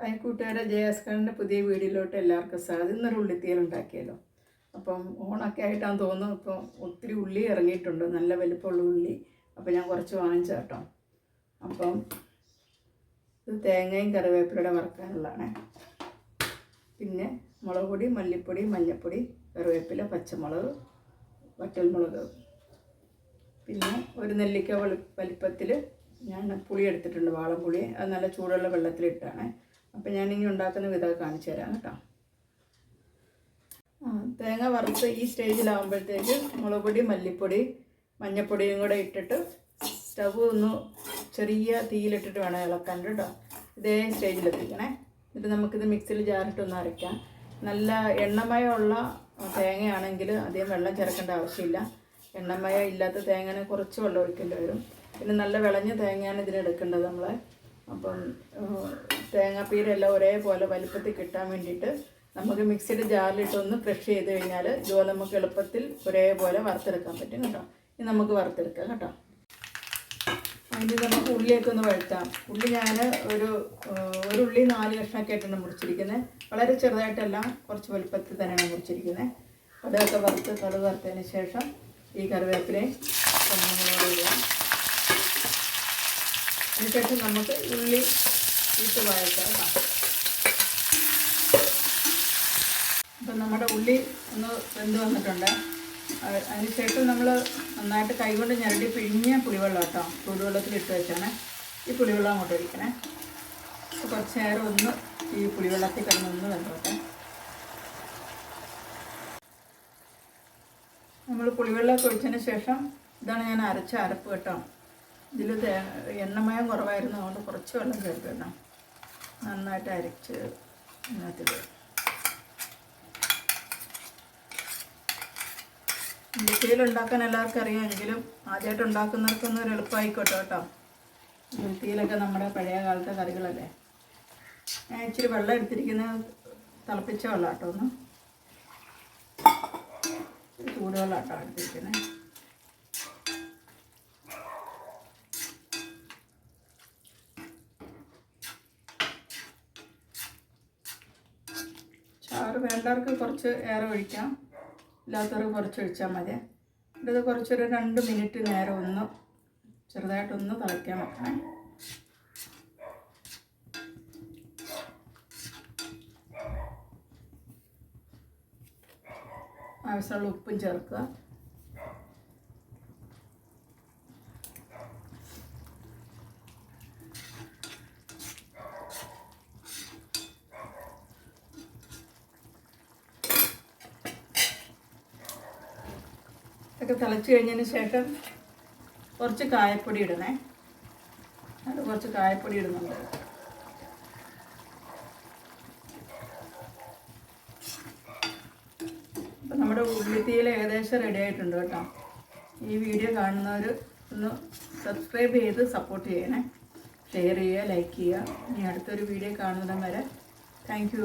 Hi കൂട്ടുകാരെ പുതിയ വീഡിയോയിലോട്ട് എല്ലാവർക്കും സ്വാഗതം. ഇന്നൊരു ഉള്ളിത്തീയൽ ഉണ്ടാക്കിയല്ലോ അപ്പം ഓണൊക്കെ ആയിട്ടാന്ന് തോന്നുന്നു. ഇപ്പം ഒത്തിരി ഉള്ളി ഇറങ്ങിയിട്ടുണ്ട്. നല്ല വലുപ്പമുള്ള ഉള്ളി. അപ്പം ഞാൻ കുറച്ച് വാങ്ങിച്ചു കേട്ടോ. അപ്പം ഇത് തേങ്ങയും കറിവേപ്പിലയുടെ വറക്കാനുള്ളതാണ്. പിന്നെ മുളക് പൊടി മല്ലിപ്പൊടി മഞ്ഞൾപ്പൊടി കറിവേപ്പില പച്ചമുളക് വറ്റൽമുളക്. പിന്നെ ഒരു നെല്ലിക്ക വളി വലിപ്പത്തിൽ ഞാൻ പുളി എടുത്തിട്ടുണ്ട്. വാളംപുളി. അത് നല്ല ചൂടുള്ള വെള്ളത്തിലിട്ടാണ്. അപ്പം ഞാനിനി ഉണ്ടാക്കുന്ന വിധം കാണിച്ചു തരാം കേട്ടോ. തേങ്ങ വറുത്ത് ഈ സ്റ്റേജിലാവുമ്പോഴത്തേക്ക് മുളക് പൊടി മല്ലിപ്പൊടി മഞ്ഞൾപ്പൊടിയും കൂടെ ഇട്ടിട്ട് സ്റ്റവ് ഒന്ന് ചെറിയ തീയിലിട്ടിട്ട് വേണം ഇളക്കാൻ കേട്ടോ. ഇതേ സ്റ്റേജിലെത്തിക്കണേ. എന്നിട്ട് നമുക്കിത് മിക്സിയിൽ ജാറിട്ടൊന്ന് അരയ്ക്കാം. നല്ല എണ്ണമയമുള്ള തേങ്ങയാണെങ്കിൽ അധികം വെള്ളം ചേർക്കേണ്ട ആവശ്യമില്ല. എണ്ണമയം ഇല്ലാത്ത തേങ്ങനെ കുറച്ച് വെള്ളം ഒഴിക്കേണ്ടി വരും. പിന്നെ നല്ല വിളഞ്ഞ തേങ്ങയാണ് ഇതിനെടുക്കേണ്ടത് നമ്മൾ അപ്പം തേങ്ങാപ്പീരെല്ലാം ഒരേപോലെ വലുപ്പത്തിൽ കിട്ടാൻ വേണ്ടിയിട്ട് നമുക്ക് മിക്സിയുടെ ജാറിലിട്ടൊന്ന് ക്രഷ് ചെയ്ത് കഴിഞ്ഞാൽ ഇതുപോലെ നമുക്ക് എളുപ്പത്തിൽ ഒരേപോലെ വറുത്തെടുക്കാൻ പറ്റും കേട്ടോ. ഇനി നമുക്ക് വറുത്തെടുക്കാം കേട്ടോ. അതിന് നമുക്ക് ഉള്ളിയൊക്കെ ഒന്ന് വഴുത്താം ഉള്ളി ഞാൻ ഒരു ഒരു ഉള്ളി നാല് കഷ്ണമൊക്കെ ആയിട്ടാണ് മുറിച്ചിരിക്കുന്നത്. വളരെ ചെറുതായിട്ടല്ല കുറച്ച് വലുപ്പത്തിൽ തന്നെയാണ് മുറിച്ചിരിക്കുന്നത്. അതൊക്കെ വറുത്ത് കടുക് വറുത്തതിന് ശേഷം ഈ കറിവേപ്പിലയും ഇടുക. അതിനുശേഷം നമുക്ക് ഉള്ളി ഇട്ട് വഴറ്റാം ഇപ്പം നമ്മുടെ ഉള്ളി ഒന്ന് വെന്ത് വന്നിട്ടുണ്ട്. അത് അതിനുശേഷം നമ്മൾ നന്നായിട്ട് കൈകൊണ്ട് ഞരടി പിഴിഞ്ഞ പുളിവെള്ളം കേട്ടോ ചൂടുവെള്ളത്തിൽ ഇട്ട് വെച്ചാണ് ഈ പുളിവെള്ളം അങ്ങോട്ട് ഒഴിക്കണേ. അപ്പോൾ കുറച്ച് നേരം ഒന്ന് ഈ പുളിവെള്ളത്തിൽ കിടന്നൊന്ന് വെന്തോട്ടെ. നമ്മൾ പുളിവെള്ളമൊക്കെ ഒഴിച്ചതിന് ശേഷം ഇതാണ് ഞാൻ അരച്ച അരപ്പ് കേട്ടോ. ഇതിൽ എണ്ണമയം കുറവായിരുന്നു. അതുകൊണ്ട് കുറച്ച് വെള്ളം കേട്ടോ നന്നായിട്ട് അരച്ച് ഇതിനകത്തിടുക മിൽത്തിയിൽ ഉണ്ടാക്കാൻ എല്ലാവർക്കും അറിയാമെങ്കിലും ആദ്യമായിട്ട് ഉണ്ടാക്കുന്നവർക്കൊന്നും ഒരു എളുപ്പമായിക്കോട്ടെ കേട്ടോ. മിൽത്തിയിലൊക്കെ നമ്മുടെ പഴയ കാലത്തെ കറികളല്ലേ. ഞാൻ ഇച്ചിരി വെള്ളം എടുത്തിരിക്കുന്ന തിളപ്പിച്ച വെള്ളം കേട്ടോ ഒന്ന്. ചൂടുവെള്ളം കേട്ടോ എടുത്തിരിക്കുന്നത് വേണ്ടവർക്ക് കുറച്ച് ഏറെ ഒഴിക്കാം. ഇല്ലാത്തവർക്ക് കുറച്ച് ഒഴിച്ചാൽ മതി. ഇത് കുറച്ചൊരു രണ്ട് മിനിറ്റ് നേരം ഒന്ന് ചെറുതായിട്ടൊന്ന് തിളയ്ക്കാൻ വെക്കണം. ആവശ്യമുള്ള ഉപ്പും ചേർക്കുക. ഇതൊക്കെ തിളച്ച് കഴിഞ്ഞതിന് ശേഷം കുറച്ച് കായപ്പൊടി ഇടണേ അത് കുറച്ച് കായപ്പൊടി ഇടുന്നുണ്ട്. അപ്പം നമ്മുടെ ഉള്ളിത്തീയിൽ ഏകദേശം റെഡി ആയിട്ടുണ്ട് കേട്ടോ. ഈ വീഡിയോ കാണുന്നവർ ഒന്ന് സബ്സ്ക്രൈബ് ചെയ്ത് സപ്പോർട്ട് ചെയ്യണേ. ഷെയർ ചെയ്യുക ലൈക്ക് ചെയ്യുക. ഇനി അടുത്തൊരു വീഡിയോ കാണുന്നതും വരെ. താങ്ക്